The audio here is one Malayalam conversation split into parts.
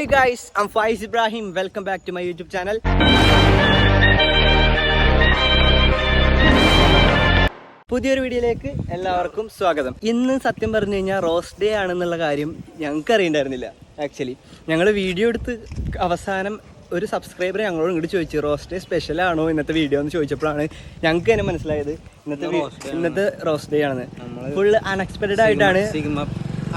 Hi guys I'm Faiz Ibrahim welcome back to my YouTube channel പുതിയൊരു വീഡിയോയിലേക്ക് എല്ലാവർക്കും സ്വാഗതം. ഇന്ന് സത്യം പറഞ്ഞു കഴിഞ്ഞാൽ റോസ്റ്റ് ഡേ ആണെന്നുള്ള കാര്യം ഞങ്ങൾക്ക് അറിയണ്ടായിരുന്നില്ല. ആക്ച്വലി ഞങ്ങൾ വീഡിയോ എടുത്ത് അവസാനം ഒരു സബ്സ്ക്രൈബർ ഞങ്ങളോട് ഇങ്ങോട്ട് ചോദിച്ചു റോസ്റ്റ് ഡേ സ്പെഷ്യൽ ആണോ ഇന്നത്തെ വീഡിയോ എന്ന് ചോദിച്ചപ്പോഴാണ് ഞങ്ങൾക്ക് തന്നെ മനസ്സിലായത് ഇന്നത്തെ ഇന്നത്തെ റോസ്റ്റ് ഡേ ആണെന്ന്. ഫുൾ അൺഎക്സ്പെക്റ്റഡ് ആയിട്ടാണ് ആൾക്കാരായ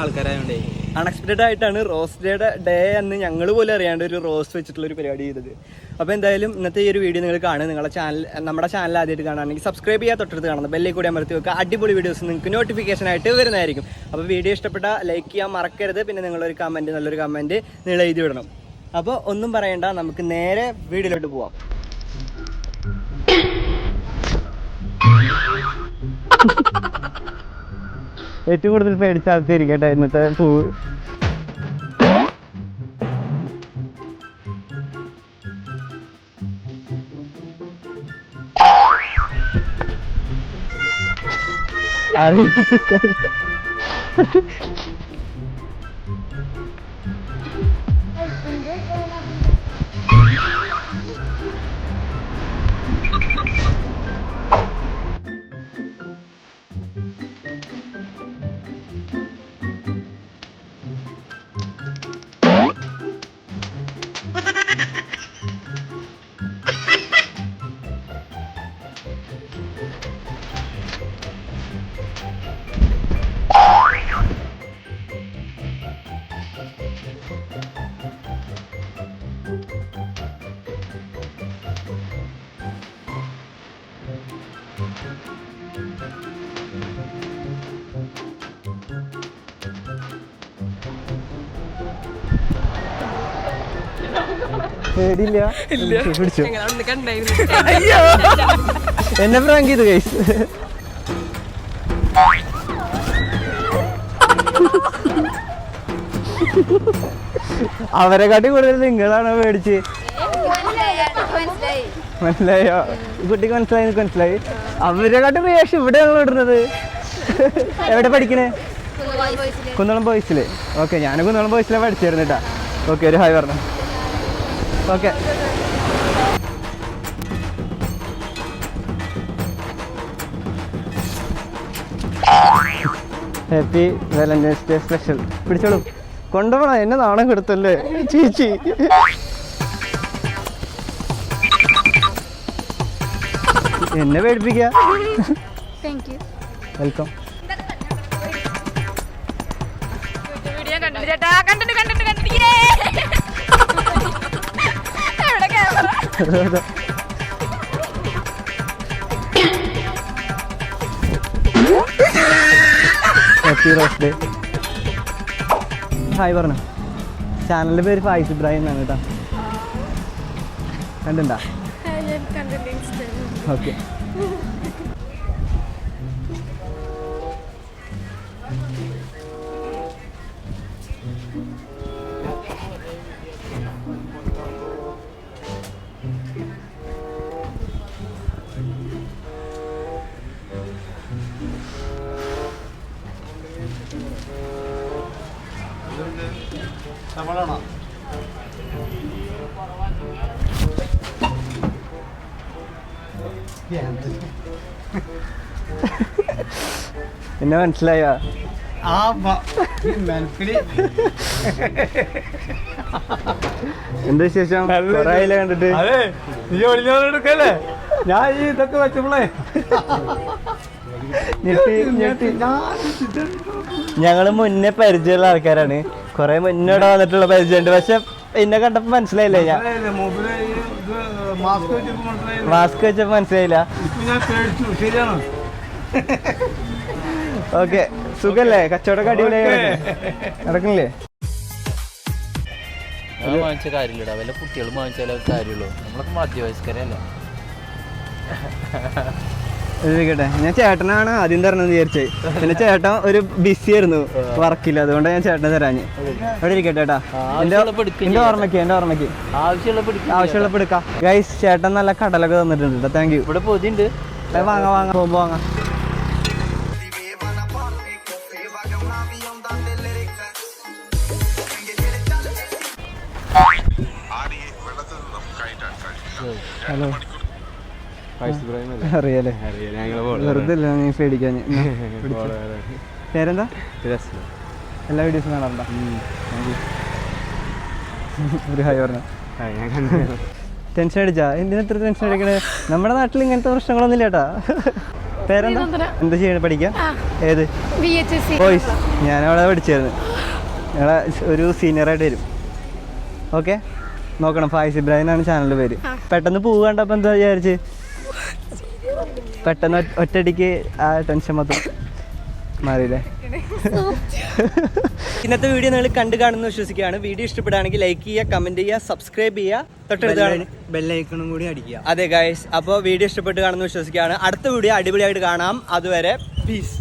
ആൾക്കാരായോണ്ടേ. അൺഎക്സ്പെക്റ്റഡ് ആയിട്ടാണ് റോസ് ഡേയുടെ ഡേ എന്ന് ഞങ്ങൾ പോലും അറിയാണ്ട് ഒരു റോസ് വെച്ചിട്ടുള്ള ഒരു പരിപാടി ചെയ്തത്. അപ്പോൾ എന്തായാലും ഇന്നത്തെ ഈ ഒരു വീഡിയോ നിങ്ങൾ കാണുക. നിങ്ങളുടെ ചാനൽ നമ്മുടെ ചാനൽ ആദ്യമായിട്ട് കാണുകയാണെങ്കിൽ സബ്സ്ക്രൈബ് ചെയ്യാൻ തൊട്ടടുത്ത് കാണുന്നത് ബെല്ലിൽ കൂടി അമർത്തി വെക്കുക. അടിപൊളി വീഡിയോസ് നിങ്ങൾക്ക് നോട്ടിഫിക്കേഷൻ ആയിട്ട് വരുന്നതായിരിക്കും. അപ്പോൾ വീഡിയോ ഇഷ്ടപ്പെട്ട ലൈക്ക് ചെയ്യാൻ മറക്കരുത്. പിന്നെ നിങ്ങളൊരു കമന്റ് നല്ലൊരു കമന്റ് നിങ്ങൾ എഴുതി വിടണം. അപ്പോൾ ഒന്നും പറയണ്ട. നമുക്ക് നേരെ വീഡിയോയിലോട്ട് പോവാം. ഏറ്റവും കൂടുതൽ പേടിച്ച ആൾക്കാരിക്കട്ടെ ഇന്നത്തെ പൂവ് പേടിയില്ല. പിടിച്ചു. എന്നെ പ്രാങ്ക് ചെയ്തു ഗൈസ് അവരെ കാട്ടി കൂടുതൽ നിങ്ങളാണോ പേടിച്ച്? മനസ്സിലായോ? കുട്ടിക്ക് മനസ്സിലായി എനിക്ക് മനസ്സിലായി? അവരെ കാട്ടി റിയാക്ഷൻ ഇവിടെയാണല്ലോ ഇടുന്നത്. എവിടെ പഠിക്കണേ? കുന്നളം ബോയ്സിൽ ഓക്കെ ഞാൻ കുന്നളം ബോയ്സിലാണ് പഠിച്ചിരുന്നു കേട്ടാ ഓക്കെ ഒരു ഹായ് പറഞ്ഞു. Okay. Happy Valentine's day special പിടിച്ചോളൂ. കൊണ്ടുപോകണം എന്നെ നാണം കൊടുത്തല്ലേ? ചേച്ചി. എന്നെ പേടിപ്പിക്ക താങ്ക് വെൽക്കം ചേട്ടാ ഹായ് പറഞ്ഞു ചാനലിന്റെ പേര് ഫായിസ് ഇബ്രാഹിം എന്നാണ് കേട്ടോ. കണ്ടുണ്ടാ ഞാൻ കണ്ടിട്ട് ഇൻസ്റ്റയിൽ ഓക്കെ നമ്മളാണോ? എന്നെ മനസ്സിലായോ? ആ മെനക്കിടി. എന്താ വിശേഷം? കണ്ടിട്ട്? അതെ നീ ഒളിഞ്ഞോടെടുക്കല്ലേ ഞാൻ ഈ ഇതൊക്കെ വെച്ചപ്പോളേ. ഞങ്ങൾ മുന്നേ പരിചയമുള്ള ആൾക്കാരാണ്. കുറെ മുന്നോട്ട് വന്നിട്ടുള്ള പരിചയമുണ്ട്. പക്ഷെ പിന്നെ കണ്ടപ്പോ മനസ്സിലായില്ലേ ഞാൻ. മാസ്ക് വെച്ചപ്പോ മനസ്സിലായില്ല. ഓക്കെ. സുഖല്ലേ? കച്ചവടം അടിപൊളിയായി നടക്കണില്ലേ? വാങ്ങിച്ച കാര്യമില്ലടാ. വല്ല കുട്ടികളും വാങ്ങിച്ചാലേ കാര്യമുള്ളൂ. നമ്മളൊക്കെ മധ്യവയസ്കരല്ല? ഇരിക്കട്ടെ ഞാൻ ചേട്ടനാണ് ആദ്യം തരണമെന്ന് വിചാരിച്ചത്. പിന്നെ ചേട്ടൻ ഒരു ബിസി ആയിരുന്നു വർക്കില്ല അതുകൊണ്ട് ഞാൻ ചേട്ടനെ തരാഞ്ഞ്. അവിടെ ഇരിക്കട്ടെ ചേട്ടാ എന്റെ ഓർമ്മയ്ക്ക് എന്റെ ഓർമ്മയ്ക്ക്. ആവശ്യമുള്ള എടുക്കാം ഗൈസ് ചേട്ടൻ നല്ല കടലൊക്കെ തന്നിട്ടുണ്ട് താങ്ക് യു ഇവിടെ പൊതിണ്ട് വാങ്ങാം വാങ്ങാം. പോകുമ്പോ വാങ്ങാം. ഹലോ. അറിയാലേ. വെറുതെ അല്ല നീ പേടിക്കാൻ പേരെന്താ? എല്ലാ വീഡിയോസും കാണാറുണ്ടോ? ഒരു ഹായ് പറഞ്ഞു? ഞാൻ കണ്ടു. ടെൻഷൻ അടിച്ചാ? എന്തിനാ ഇത്ര ടെൻഷൻ അടിക്കണേ? നമ്മുടെ നാട്ടിൽ ഇങ്ങനത്തെ പ്രശ്നങ്ങളൊന്നും ഇല്ലേട്ടാ പേരെന്താ? എന്താ ചെയ്യണേ പഠിക്കാൻ? ഏത്? ബോയ്സ് ഞാൻ അവിടെ പഠിച്ചായിരുന്നു. ഞങ്ങളെ ഒരു സീനിയറായിട്ട് വരും. ഓക്കെ നോക്കണം. ഫായിസ് ഇബ്രാഹിം എന്നാണ് ചാനലിന്റെ പേര്. പെട്ടെന്ന് പൂ കണ്ടപ്പോൾ എന്താ വിചാരിച്ച്? പെട്ടെന്ന് ഒറ്റടിക്ക് ഒറ്റയടിക്ക് ആ ടെൻഷൻ മൊത്തം മാറിയില്ലേ? ഇന്നത്തെ വീഡിയോ നിങ്ങൾ കണ്ടു കാണുന്നു വിശ്വസിക്കുകയാണ്. വീഡിയോ ഇഷ്ടപ്പെടുകയാണെങ്കിൽ ലൈക്ക് ചെയ്യുക കമന്റ് ചെയ്യുക സബ്സ്ക്രൈബ് ചെയ്യുക. തൊട്ടടുത്ത് ബെല്ലൈക്കണും കൂടി അടിക്കുക. അതെ ഗൈസ് അപ്പോൾ വീഡിയോ ഇഷ്ടപ്പെട്ട് കാണുന്നു വിശ്വസിക്കുകയാണ്. അടുത്ത വീഡിയോ അടിപൊളിയായിട്ട് കാണാം. അതുവരെ പീസ്